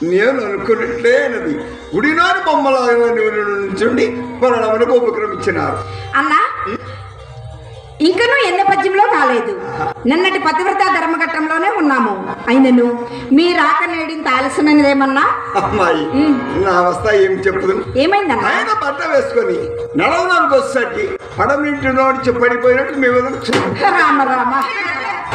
నేను అనుకున్నట్లేనది గుడినాని బొమ్మలాగా నుంచుండి పురాణములకు ఉపక్రమించినారు. అన్నా ఇంకనూ ఎన్న పద్యంలో కాలేదు నిన్నటి పతివ్రత ధర్మఘట్టంలోనే ఉన్నాము. అయినను మీ రాక నేడింత ఆలస్యమైనదేమన్నా అమ్మాయి నా అవస్థ ఏం చెప్పుదు? ఏమైందన్నా? ఆయన బట్ట వేసుకొని నడవడానికి వచ్చేసరికి పడమింటి నోడిచి పడిపోయినట్టు మేము రామ రామ.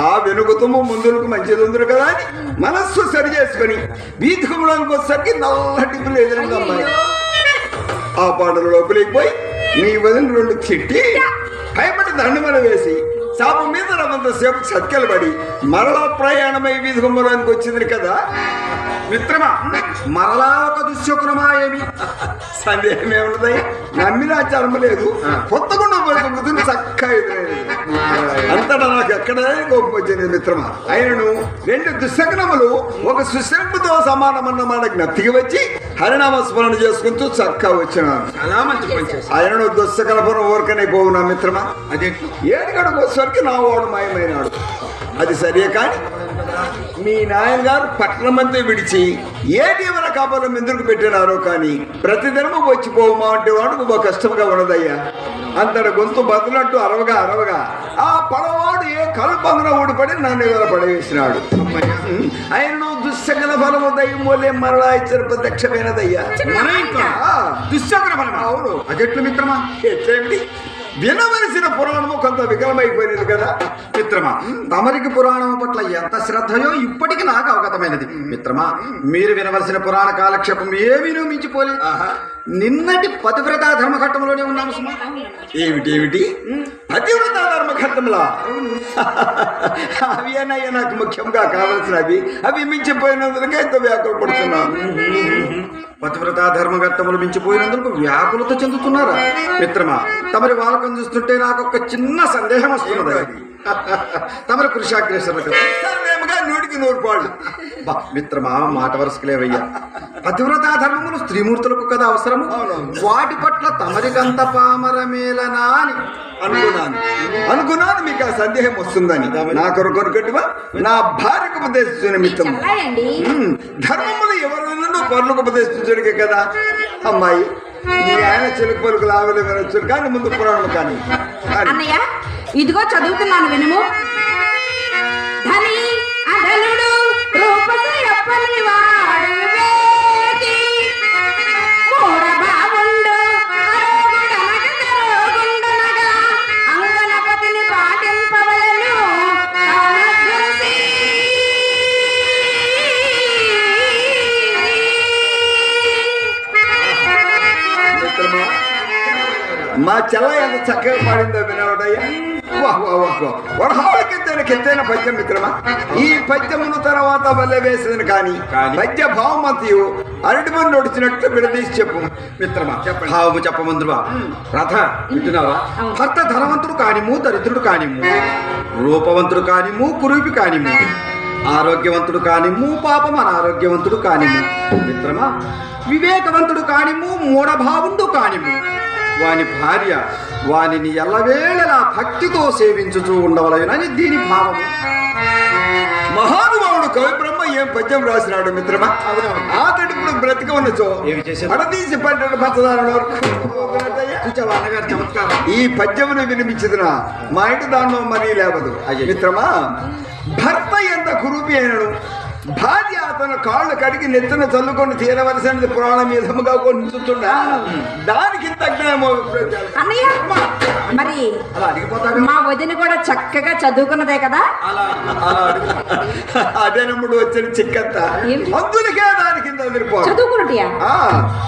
ఆ వెనుకతము ముందులకు మంచిది ఉందరు కదా అని మనస్సు సరి చేసుకొని వీధుకంలోనికి వచ్చేసరికి నల్లటి అమ్మాయి ఆ పాటలు లోపలికి పోయి నీ వదిన రెండు చిట్టి భయపడి దండమన వేసి శాప మీద రమంత సేపు సత్కెలు పడి మరలా ప్రయాణమై వీధుకంలోనికి వచ్చింది కదా? మిత్రమా? మరలా ఒక దుశ్శకునమా ఏమి? సందేహం ఏమున్నది నమ్మినా చర్మ లేదు. కొత్తకుండా పోతుంది. చక్కగా అంతటా నాకు ఎక్కడ గొప్ప వచ్చింది మిత్రమా? ఆయనను రెండు దుశ్శకనములు ఒక సుశంపుతో సమానమన్న మాట జ్ఞప్తికి వచ్చి హరినామ స్మరణ చేసుకుంటూ చక్కగా వచ్చినాను చాలా మంచి ఆయనను దుస్సకలపురం ఊరకనే పోవు నా మిత్రమా? అదేంటి? ఏడుగడకు వచ్చేసరికి నా వాడు మాయమైనాడు. అది సరే కానీ మీ నాయనగారు పట్టణమంతా విడిచి ఏటి ఎవరి కాపలం ఎందుకు పెట్టినారో కానీ ప్రతిదినము వచ్చిపోవమా అంటే వాడు ఒక కష్టంగా ఉన్నదయ్యా. అంతటి గొంతు బదులట్టు అరవగా అరవగా ఆ పడవాడు ఏ కల్పంగా ఊడిపడి నన్ను ఎవర పడవేసినాడు. ఆయనను దుస్సగల ఫలము దయ్యం వల్లే మరలా ఇచ్చిన ప్రత్యక్షమైనదయ్యా. దుశ్శకున ఫలమా? అవును. అదెట్లు మిత్రమా? ఎట్లేమిటి వినవలసిన పురాణము కొంత వికలమైపోయినది కదా మిత్రమా? తమరికి పురాణం పట్ల ఎంత శ్రద్ధయో ఇప్పటికి నాకు అవగతమైనది. మిత్రమా మీరు వినవలసిన పురాణ కాలక్షేపం ఏమీనూ మించిపోలేదు నిన్నటి పతివ్రత ధర్మఘట్టంలోనే ఉన్నాము సుమా. ఏమిటి ఏమిటి? పతివ్రత ధర్మఘట్టంలా? అవి అన్నయ్య నాకు ముఖ్యంగా కావలసినవి. అవి మించిపోయినందుకే ఎంతో వ్యాకులు పడుతున్నాను పతివ్రత ధర్మఘట్టములు మించిపోయినందుకు వ్యాకులత చెందుతున్నారా? మిత్రమా తమరి వాలకం చూస్తుంటే నాకు ఒక చిన్న సందేహం వస్తున్నది. తమరి సర్వేముగా నూటికి నూరు పాళ్ళు. బా, మిత్రమా మాట వరుసకులేవయ్యా పతివ్రత ధర్మములు స్త్రీమూర్తులకు కదా అవసరము? అవునవును. వాటి పట్ల తమరికంత పామరమేలనా అని అనుకున్నాను. అనుకున్నాను మీకు ఆ సందేహం వస్తుందని. నా కొరకు కొనుకట్టువా నా భార్యకు ఉపదేశించిన ఉమ్, ధర్మములు ఎవరైనా పనులకు ఉపదేశించడికే కదా? అమ్మాయి. మీ ఆయన చిలుక పలుకులు ఆవిడ వినొచ్చు కానీ ముందు పురాణం కానీ. అన్నయ్య ఇదిగో చదువుతున్నాను వినుము. ధని అధనుడు రూపసి అప్పని చెల్ల ఎంత చక్కగా పాడిందో వినవడయ్యా. వరహాలకెత్తైన కెత్తైన పద్యం మిత్రమా? ఈ పద్యమును తర్వాత వల్లే వేసేది కానీ? పద్య భావమతియు అరటి మంది నడిచినట్టు విడదీసి చెప్పు మిత్రమా. భావము చెప్పమందువా? రథ వింటున్నావా. భర్త ధనవంతుడు కానిము దరిద్రుడు కానిము రూపవంతుడు కానిము కురూపి కానిము ఆరోగ్యవంతుడు కానిము పాపం అనారోగ్యవంతుడు కానిము మిత్రమా. వివేకవంతుడు కానిము మూఢభావుండు కానిము వాని భార్య వానిని ఎల్లవేళలా భక్తితో సేవించుచూ ఉండవలనని దీని భావము. మహానుభావుడు కవి బ్రహ్మ ఏం పద్యం రాసినాడు మిత్రమా? ఆతడి ఇప్పుడు బ్రతిక ఉన్నచో? పడదీసి అన్నగారి చమత్కారం ఈ పద్యమును వినిపించదున మా ఇంటి దానిలో మనీ లేవదు. మిత్రమా భర్త ఎంత కురూపి అయినడు భార్య అతను కాళ్ళు కడిగి నెత్తిన చల్లుకొని తీరవలసినది పురాణం విధముగా కొంచుతుండా దానికి అన్నయ్య! మరి మా వదిన కూడా చక్కగా చదువుకున్నదే కదా? అలా అలా అడుగు అదే నమ్ముడు వచ్చిన చిక్కంత? అందులకే దాని కింద ఆ,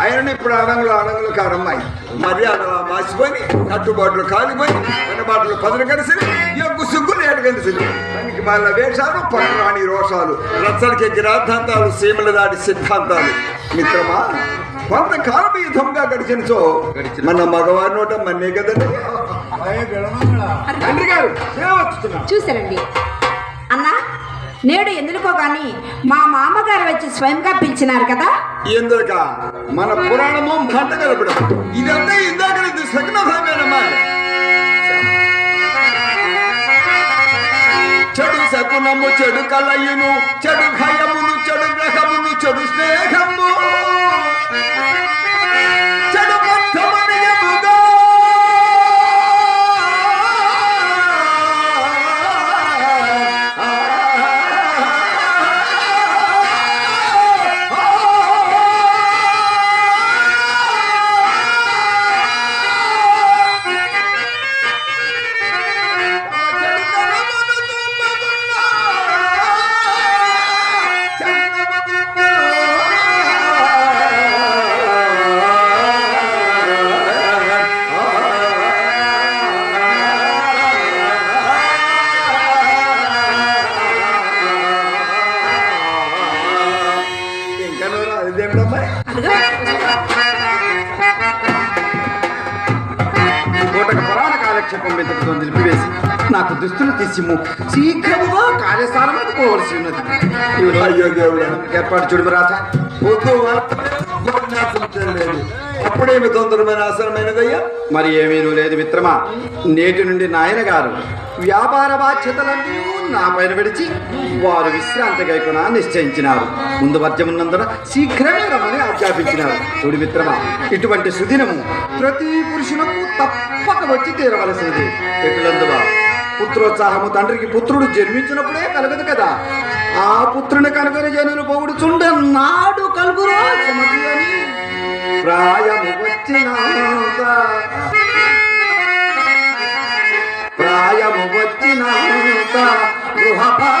ఆయన ఇప్పుడు అడంగులు అడంగులు కారమ్మాయి మర్యాద మాసిపోయి కట్టుబాట్లు కాలిపోయి వెనబాట్లు పదులు కలిసి యొక్క సుగ్గులు ఏడు కలిసి దానికి మళ్ళీ వేషాలు పట్టరాని రోషాలు. రచ్చలకి గ్రాద్ధాంతాలు సీమల దాడి సిద్ధాంతాలు. మిత్రమా? కొంతకాలం యుద్ధంగా గడిచినచో మన మగవారి నోట మన్నే కదండి? తండ్రి గారు చూసారండి అన్న నేడు ఎందుకో కానీ మా మామగారు వచ్చి స్వయంగా పిలిచినారు కదా? ఎందుక? మన పురాణము మాట కలపడం. ఇదంతా ఇందాక ఇది సగ్నభామేనమ్మా చెడు శకునము చెడు కలయును చెడు భయమును చెడు గ్రహమును చెడు స్నేహము ఇంకా నువ్వు కోటక పురాణ కాలక్షేపం వెతుకుతో నిలిపివేసి నాకు దుస్తులు తీసిము శీఘ్రముగా కార్యస్థానం పోవలసి ఉన్నది. ఏర్పాటు చూడు రాజా పొద్దు లేదు అప్పుడేమి తొందరమైన ఆసనమైనదయ్యా? మరి ఏమీను లేదు మిత్రమా? నేటి నుండి నాయన గారు వ్యాపార బాధ్యతలన్నీ నా పైన విడిచి వారు విశ్రాంతి గైకున నిశ్చయించినారు. ముందు వర్జమున్నందున శీఘ్రమే రమ్మని ఆజ్ఞాపించినారు. చూడు మిత్రమా ఇటువంటి సుదినము ప్రతి పురుషులకు తప్పక వచ్చి తీరవలసింది ఎటులందువా? పుత్రోత్సాహము తండ్రికి పుత్రుడు జన్మించినప్పుడే కలగదు కదా. పుత్రుని కనుగొని జనులు పొగుడుచుండ నాడు కలుగురో ప్రాయము వచ్చిన ప్రాయము వచ్చినాక గృహపా